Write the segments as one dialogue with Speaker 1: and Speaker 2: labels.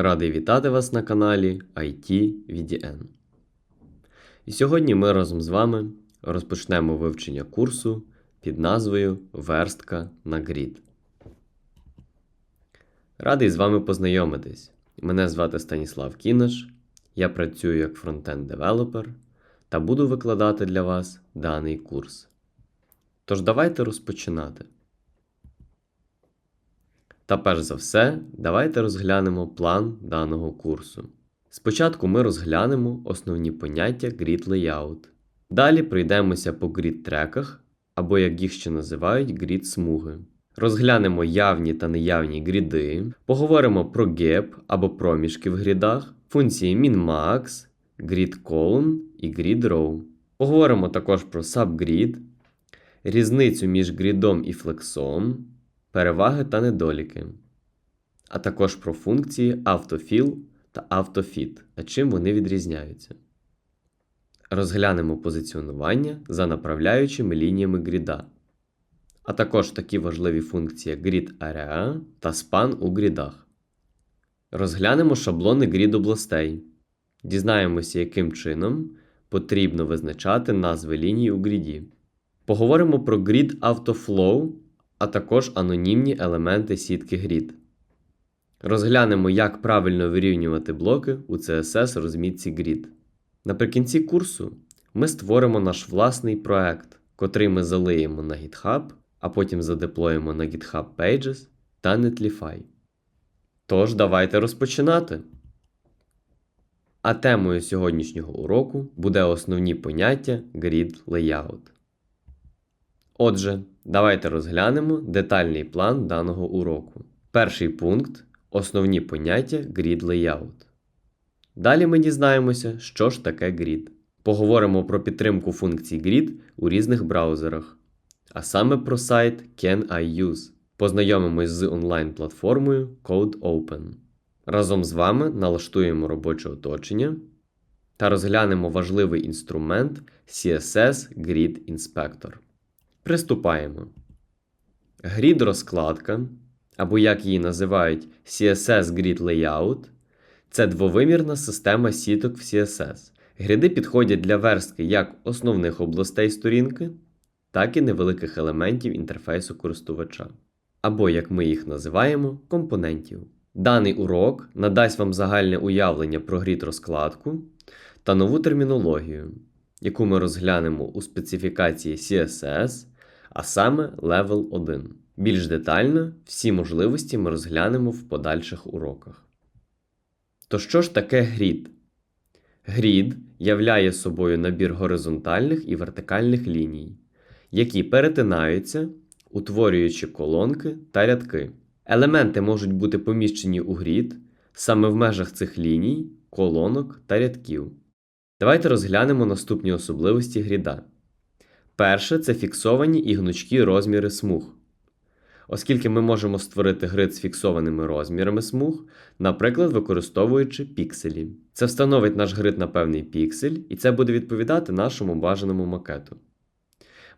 Speaker 1: Радий вітати вас на каналі IT VDN. І сьогодні ми разом з вами розпочнемо вивчення курсу під назвою Верстка на грід. Радий з вами познайомитись. Мене звати Станіслав Кінаш, я працюю як фронтенд-девелопер та буду викладати для вас даний курс. Тож давайте розпочинати. Та перш за все, давайте розглянемо план даного курсу. Спочатку ми розглянемо основні поняття Grid Layout. Далі пройдемося по grid треках, або як їх ще називають grid смуги. Розглянемо явні та неявні гріди, поговоримо про gap або проміжки в грідах, функції min-max, grid column і grid row. Поговоримо також про subgrid, різницю між грідом і флексом, переваги та недоліки, а також про функції autofill та autofit, а чим вони відрізняються. Розглянемо позиціонування за направляючими лініями гріда, а також такі важливі функції grid area та span у грідах. Розглянемо шаблони грід областей. Дізнаємося, яким чином потрібно визначати назви ліній у гріді. Поговоримо про Grid Autoflow, а також анонімні елементи сітки Grid. Розглянемо, як правильно вирівнювати блоки у CSS розмітці Grid. Наприкінці курсу ми створимо наш власний проект, котрий ми залиємо на GitHub, а потім задеплоїмо на GitHub Pages та Netlify. Тож, давайте розпочинати. А темою сьогоднішнього уроку буде основні поняття Grid Layout. Отже, давайте розглянемо детальний план даного уроку. Перший пункт основні поняття Grid Layout. Далі ми дізнаємося, що ж таке Grid. Поговоримо про підтримку функцій Grid у різних браузерах, а саме про сайт Can I Use. Познайомимось з онлайн-платформою CodeOpen. Разом з вами налаштуємо робоче оточення та розглянемо важливий інструмент CSS Grid Inspector. Приступаємо. Grid розкладка, або як її називають CSS Grid Layout, це двовимірна система сіток в CSS. Гріди підходять для верстки як основних областей сторінки, так і невеликих елементів інтерфейсу користувача, або, як ми їх називаємо, компонентів. Даний урок надасть вам загальне уявлення про грід розкладку та нову термінологію, яку ми розглянемо у специфікації CSS, а саме Level 1. Більш детально всі можливості ми розглянемо в подальших уроках. То що ж таке грід? Грід являє собою набір горизонтальних і вертикальних ліній, які перетинаються, утворюючи колонки та рядки. Елементи можуть бути поміщені у грід саме в межах цих ліній, колонок та рядків. Давайте розглянемо наступні особливості гріда. Перше це фіксовані і гнучкі розміри смуг. Оскільки ми можемо створити грид з фіксованими розмірами смуг, наприклад, використовуючи пікселі. Це встановить наш грид на певний піксель, і це буде відповідати нашому бажаному макету.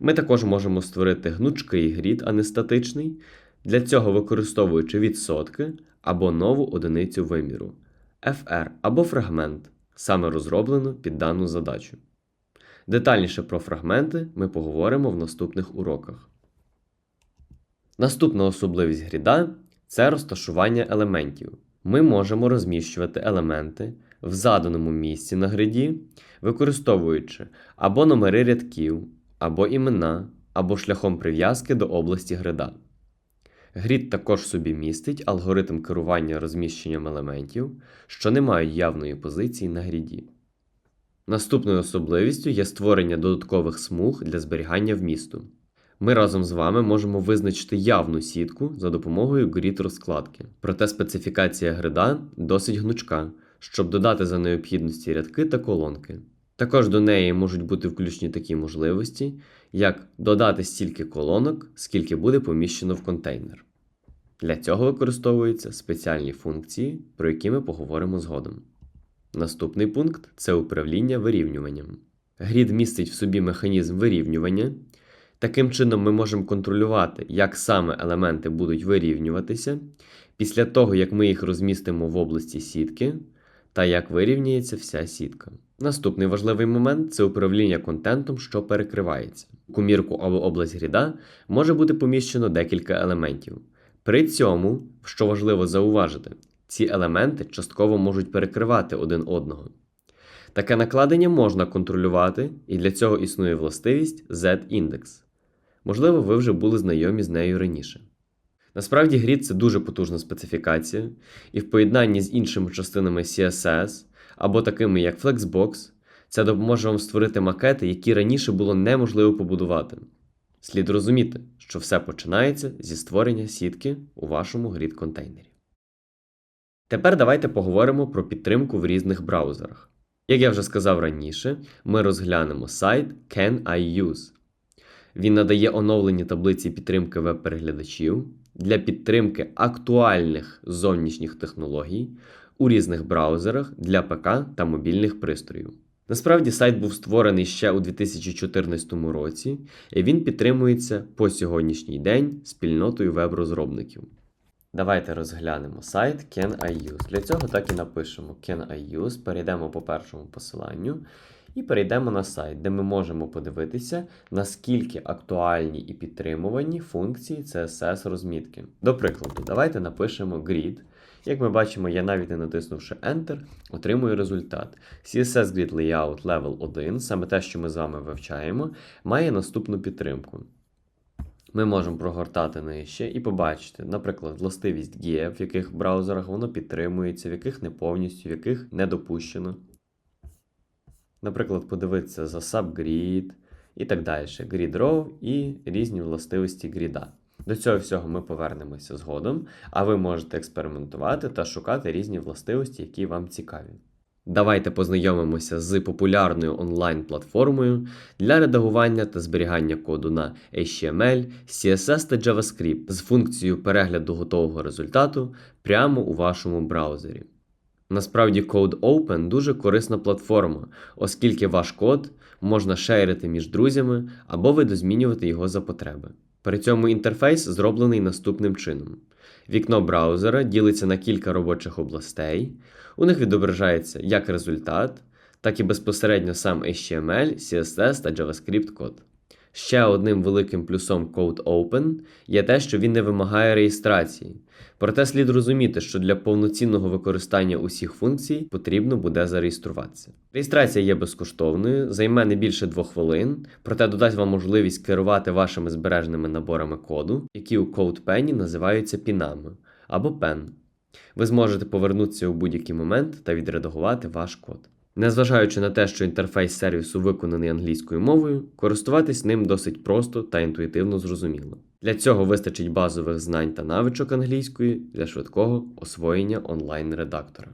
Speaker 1: Ми також можемо створити гнучкий грід, а не статичний, для цього використовуючи відсотки або нову одиницю виміру FR або фрагмент, саме розроблено під дану задачу. Детальніше про фрагменти ми поговоримо в наступних уроках. Наступна особливість гріда це розташування елементів. Ми можемо розміщувати елементи в заданому місці на гриді, використовуючи або номери рядків, або імена, або шляхом прив'язки до області грида. Грід також собі містить алгоритм керування розміщенням елементів, що не мають явної позиції на гріді. Наступною особливістю є створення додаткових смуг для зберігання вмісту. Ми разом з вами можемо визначити явну сітку за допомогою грід розкладки. Проте специфікація грида досить гнучка, щоб додати за необхідності рядки та колонки. Також до неї можуть бути включені такі можливості, як додати стільки колонок, скільки буде поміщено в контейнер. Для цього використовуються спеціальні функції, про які ми поговоримо згодом. Наступний пункт це управління вирівнюванням. Грід містить в собі механізм вирівнювання, Таким чином, ми можемо контролювати, як саме елементи будуть вирівнюватися після того, як ми їх розмістимо в області сітки, та як вирівняється вся сітка. Наступний важливий момент це управління контентом, що перекривається. У комірку або область гріда може бути поміщено декілька елементів. При цьому, що важливо зауважити, ці елементи частково можуть перекривати один одного. Таке накладення можна контролювати, і для цього існує властивість Z-індекс. Можливо, ви вже були знайомі з нею раніше. Насправді, грід це дуже потужна специфікація, і в поєднанні з іншими частинами CSS або такими як Flexbox, це допоможе вам створити макети, які раніше було неможливо побудувати. Слід розуміти, що все починається зі створення сітки у вашому grid контейнері. Тепер давайте поговоримо про підтримку в різних браузерах. Як я вже сказав раніше, ми розглянемо сайт Can I Use. Він надає оновлені таблиці підтримки веб-переглядачів для підтримки актуальних зовнішніх технологій у різних браузерах для ПК та мобільних пристроїв. Насправді сайт був створений ще у 2014 році, і він підтримується по сьогоднішній день спільнотою веб-розробників. Давайте розглянемо сайт Can I Use. Для цього так і напишемо Can I Use, перейдемо по першому посиланню і перейдемо на сайт, де ми можемо подивитися, наскільки актуальні і підтримувані функції CSS розмітки. До прикладу, давайте напишемо grid. Як ми бачимо, я навіть не натиснувши Enter, отримую результат. CSS Grid Layout Level 1, саме те, що ми з вами вивчаємо, має наступну підтримку. Ми можемо прогортати нижче і побачити, наприклад, властивість GIF, в яких браузерах воно підтримується, в яких не повністю, в яких не допущено. Наприклад, подивитися за subgrid і так далі. Grid Row і різні властивості гріда. До цього всього ми повернемося згодом, а ви можете експериментувати та шукати різні властивості, які вам цікаві. Давайте познайомимося з популярною онлайн-платформою для редагування та зберігання коду на HTML, CSS та JavaScript з функцією перегляду готового результату прямо у вашому браузері. Насправді, Code Open дуже корисна платформа, оскільки ваш код можна шерити між друзями або видозмінювати його за потреби. При цьому інтерфейс зроблений наступним чином: вікно браузера ділиться на кілька робочих областей, у них відображається як результат, так і безпосередньо сам HTML, CSS та JavaScript код. Ще одним великим плюсом Code Open є те, що він не вимагає реєстрації. Проте слід розуміти, що для повноцінного використання усіх функцій потрібно буде зареєструватися. Реєстрація є безкоштовною, займе не більше двох хвилин, проте додасть вам можливість керувати вашими збереженими наборами коду, які у CodePen називаються пінами або PEN. Ви зможете повернутися у будь-який момент та відредагувати ваш код. Незважаючи на те, що інтерфейс сервісу виконаний англійською мовою, користуватись ним досить просто та інтуїтивно зрозуміло. Для цього вистачить базових знань та навичок англійської для швидкого освоєння онлайн-редактора.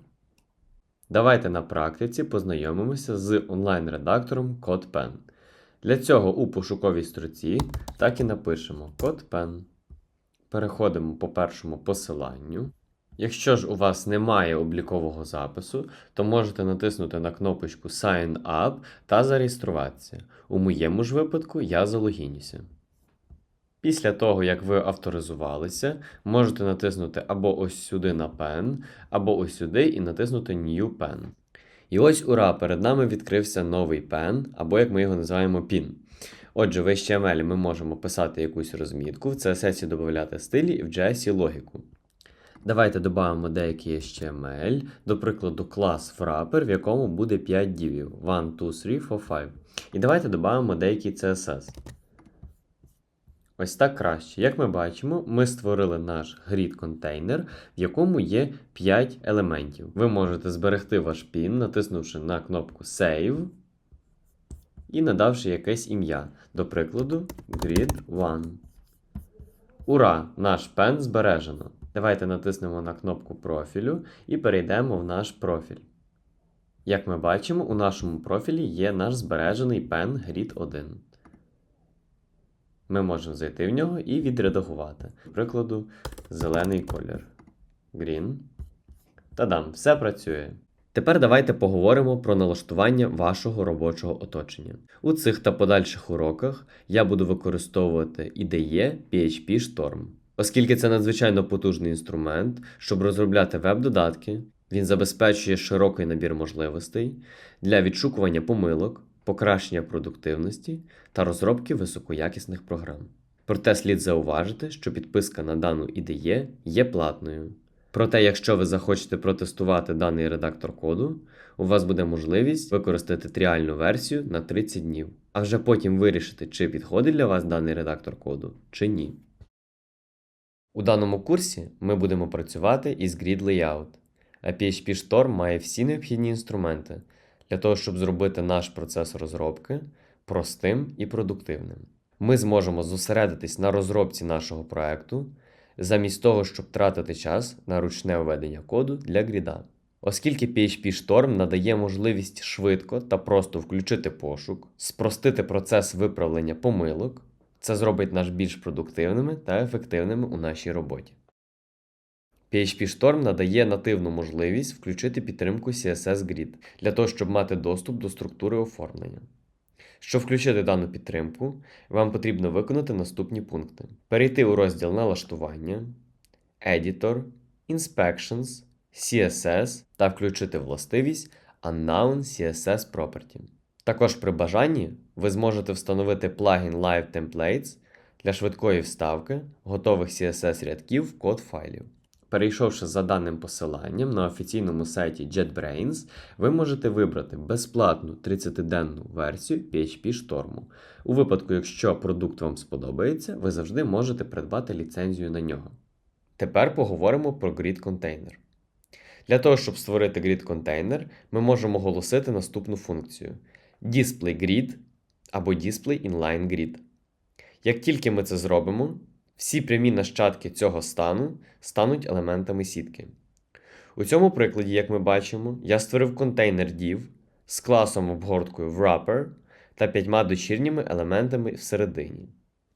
Speaker 1: Давайте на практиці познайомимося з онлайн-редактором CodePen. Для цього у пошуковій строці так і напишемо CodePen. Переходимо по першому посиланню. Якщо ж у вас немає облікового запису, то можете натиснути на кнопочку Sign Up та зареєструватися. У моєму ж випадку я залогінюся. Після того, як ви авторизувалися, можете натиснути або ось сюди на Pen, або ось сюди і натиснути New Pen. І ось ура! Перед нами відкрився новий Pen, або як ми його називаємо PIN. Отже, в HTML ми можемо писати якусь розмітку, в CSS додати стилі і в JS логіку. Давайте додамо деякий HTML, до прикладу, клас wrapper, в якому буде 5 дівів. 1, 2, 3, 4, 5. І давайте додамо деякий CSS. Ось так краще. Як ми бачимо, ми створили наш grid контейнер, в якому є 5 елементів. Ви можете зберегти ваш пін, натиснувши на кнопку Save і надавши якесь ім'я. До прикладу, grid1. Ура! Наш пен збережено. Давайте натиснемо на кнопку профілю і перейдемо в наш профіль. Як ми бачимо, у нашому профілі є наш збережений пен Grid 1. Ми можемо зайти в нього і відредагувати. До прикладу, зелений колір. Green. Та-дам, все працює. Тепер давайте поговоримо про налаштування вашого робочого оточення. У цих та подальших уроках я буду використовувати IDE PHP Storm. Оскільки це надзвичайно потужний інструмент, щоб розробляти веб-додатки, він забезпечує широкий набір можливостей для відшукування помилок, покращення продуктивності та розробки високоякісних програм. Проте слід зауважити, що підписка на дану IDE є платною. Проте, якщо ви захочете протестувати даний редактор коду, у вас буде можливість використати тріальну версію на 30 днів, а вже потім вирішити, чи підходить для вас даний редактор коду, чи ні. У даному курсі ми будемо працювати із Grid Layout, а PHP Storm має всі необхідні інструменти для того, щоб зробити наш процес розробки простим і продуктивним. Ми зможемо зосередитись на розробці нашого проекту, замість того, щоб тратити час на ручне введення коду для гріда. Оскільки PHP Storm надає можливість швидко та просто включити пошук, спростити процес виправлення помилок, це зробить нас більш продуктивними та ефективними у нашій роботі. PHP Storm надає нативну можливість включити підтримку CSS Grid для того, щоб мати доступ до структури оформлення. Щоб включити дану підтримку, вам потрібно виконати наступні пункти: перейти у розділ Налаштування, Editor, Inspections, CSS та включити властивість Unknown CSS Property. Також при бажанні ви зможете встановити плагін Live Templates для швидкої вставки готових CSS рядків в код файлів. Перейшовши за даним посиланням на офіційному сайті JetBrains, ви можете вибрати безплатну 30-денну версію PHP Storm. У випадку, якщо продукт вам сподобається, ви завжди можете придбати ліцензію на нього. Тепер поговоримо про Grid Container. Для того, щоб створити Grid Container, ми можемо оголосити наступну функцію: Display Grid або Display Inline Grid. Як тільки ми це зробимо, всі прямі нащадки цього стану стануть елементами сітки. У цьому прикладі, як ми бачимо, я створив контейнер div з класом обгорткою wrapper та п'ятьма дочірніми елементами всередині,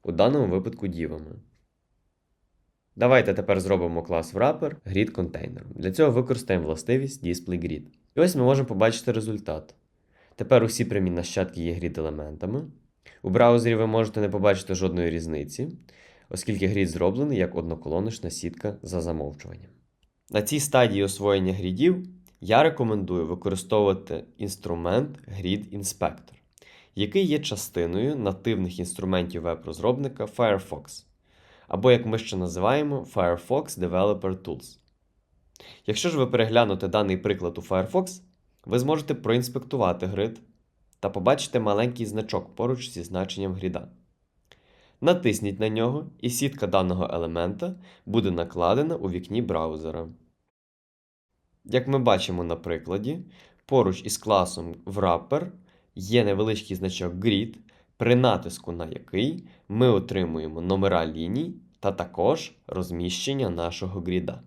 Speaker 1: у даному випадку дівами. Давайте тепер зробимо клас wrapper grid container. Для цього використаємо властивість displayGrid. І ось ми можемо побачити результат. Тепер усі прямі нащадки є grid елементами. У браузері ви можете не побачити жодної різниці, оскільки грід зроблений як одноколоночна сітка за замовчуванням. На цій стадії освоєння грідів я рекомендую використовувати інструмент Grid Inspector, який є частиною нативних інструментів веб-розробника Firefox, або, як ми ще називаємо, Firefox Developer Tools. Якщо ж ви переглянете даний приклад у Firefox, ви зможете проінспектувати грид та побачите маленький значок поруч зі значенням гріда. Натисніть на нього, і сітка даного елемента буде накладена у вікні браузера. Як ми бачимо на прикладі, поруч із класом wrapper є невеличкий значок grid, при натиску на який ми отримуємо номера ліній та також розміщення нашого гріда.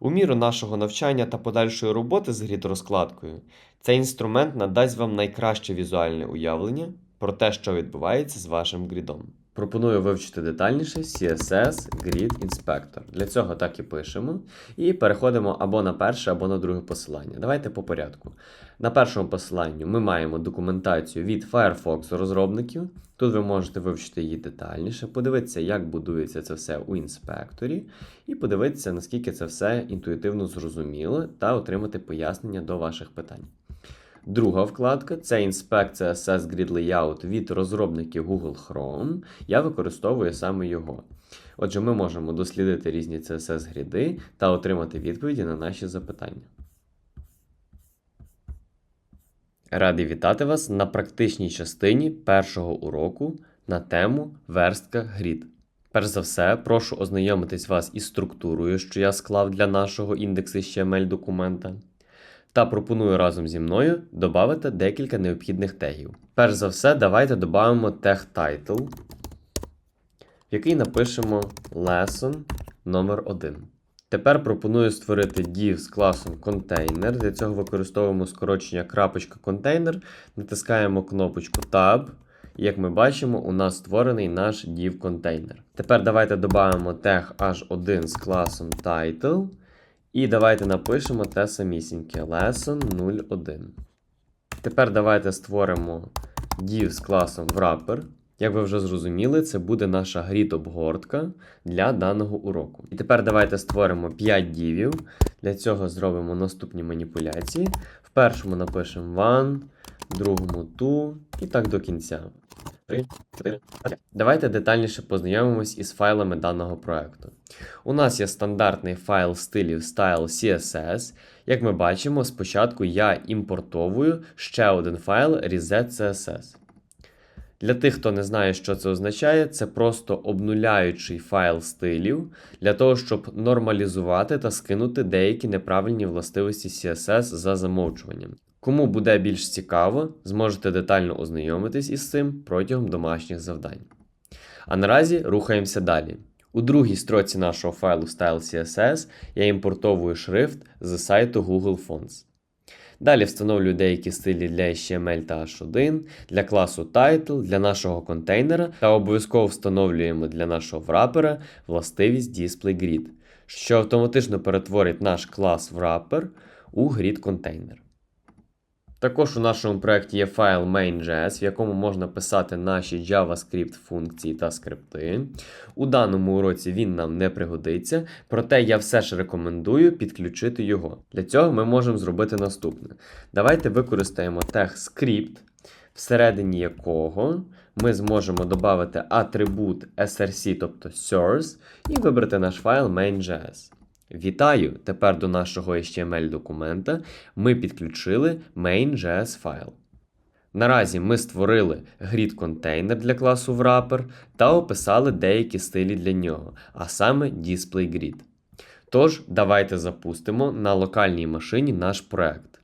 Speaker 1: У міру нашого навчання та подальшої роботи з грід-розкладкою цей інструмент надасть вам найкраще візуальне уявлення про те, що відбувається з вашим грідом. Пропоную вивчити детальніше CSS Grid Inspector. Для цього так і пишемо. І переходимо або на перше, або на друге посилання. Давайте по порядку. На першому посиланні ми маємо документацію від Firefox розробників. Тут ви можете вивчити її детальніше, подивитися, як будується це все у інспекторі, і подивитися, наскільки це все інтуїтивно зрозуміло, та отримати пояснення до ваших питань. Друга вкладка це інспекція CSS Grid Layout від розробників Google Chrome. Я використовую саме його. Отже, ми можемо дослідити різні CSS гріди та отримати відповіді на наші запитання. Радий вітати вас на практичній частині першого уроку на тему верстка грід. Перш за все, прошу ознайомитись вас із структурою, що я склав для нашого індексу HTML документа та пропоную разом зі мною додати декілька необхідних тегів. Перш за все, давайте додамо тег title, в який напишемо lesson номер 1 Тепер пропоную створити div з класом container. Для цього використовуємо скорочення крапочка container, натискаємо кнопочку Tab. І як ми бачимо, у нас створений наш div container. Тепер давайте додамо тег h1 з класом title. І давайте напишемо те самісіньке lesson 01. Тепер давайте створимо div з класом wrapper. Як ви вже зрозуміли, це буде наша грід обгортка для даного уроку. І тепер давайте створимо 5 дівів. Для цього зробимо наступні маніпуляції. В першому напишемо one, в другому two і так до кінця. Три, чотири, п'ять. Давайте детальніше познайомимось із файлами даного проекту. У нас є стандартний файл стилів style CSS. Як ми бачимо, спочатку я імпортовую ще один файл reset.css. Для тих, хто не знає, що це означає, це просто обнуляючий файл стилів для того, щоб нормалізувати та скинути деякі неправильні властивості CSS за замовчуванням. Кому буде більш цікаво, зможете детально ознайомитись із цим протягом домашніх завдань. А наразі рухаємося далі. У другій строці нашого файлу style.css я імпортовую шрифт з сайту Google Fonts. Далі встановлюю деякі стилі для HTML та H1, для класу Title, для нашого контейнера та обов'язково встановлюємо для нашого врапера властивість DisplayGrid, що автоматично перетворить наш клас wrapper у grid контейнер. Також у нашому проєкті є файл main.js, в якому можна писати наші JavaScript функції та скрипти. У даному уроці він нам не пригодиться, проте я все ж рекомендую підключити його. Для цього ми можемо зробити наступне. Давайте використаємо тег script, всередині якого ми зможемо додати атрибут src, тобто source, і вибрати наш файл main.js. Вітаю! Тепер до нашого HTML документа ми підключили main.js файл. Наразі ми створили grid контейнер для класу wrapper та описали деякі стилі для нього, а саме DisplayGrid. Тож, давайте запустимо на локальній машині наш проект.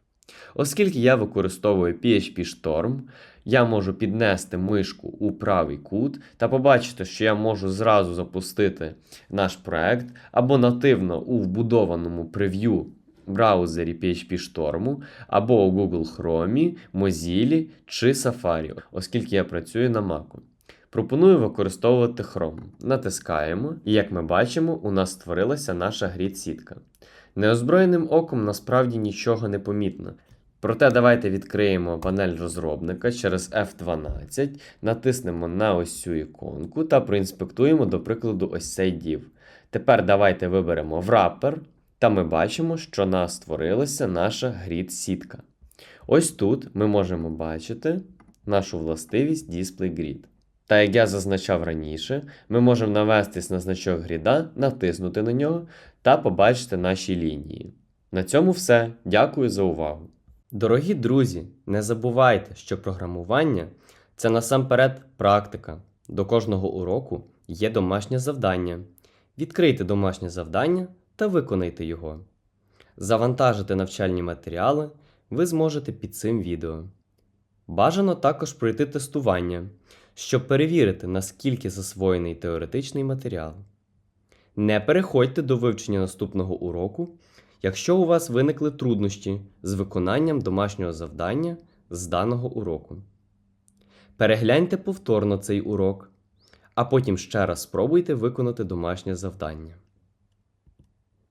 Speaker 1: Оскільки я використовую PHP Storm, я можу піднести мишку у правий кут та побачити, що я можу зразу запустити наш проект або нативно у вбудованому прев'ю браузері PHP Storm, або у Google Chrome, Mozilla чи Safari, оскільки я працюю на Mac. Пропоную використовувати Chrome. Натискаємо, і як ми бачимо, у нас створилася наша грід-сітка. Неозброєним оком насправді нічого не помітно. Проте давайте відкриємо панель розробника через F12, натиснемо на ось цю іконку та проінспектуємо, до прикладу, ось цей div. Тепер давайте виберемо wrapper, та ми бачимо, що нас створилася наша грід-сітка. Ось тут ми можемо бачити нашу властивість DisplayGrid. Та як я зазначав раніше, ми можемо навестись на значок гріда, натиснути на нього та побачити наші лінії. На цьому все. Дякую за увагу. Дорогі друзі, не забувайте, що програмування це насамперед практика. До кожного уроку є домашнє завдання. Відкрийте домашнє завдання та виконайте його. Завантажити навчальні матеріали ви зможете під цим відео. Бажано також пройти тестування, щоб перевірити, наскільки засвоєний теоретичний матеріал. Не переходьте до вивчення наступного уроку, якщо у вас виникли труднощі з виконанням домашнього завдання з даного уроку. Перегляньте повторно цей урок, а потім ще раз спробуйте виконати домашнє завдання.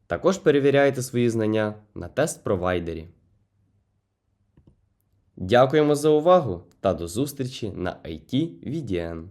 Speaker 1: Також перевіряйте свої знання на тест-провайдері. Дякуємо за увагу та до зустрічі на IT VDN.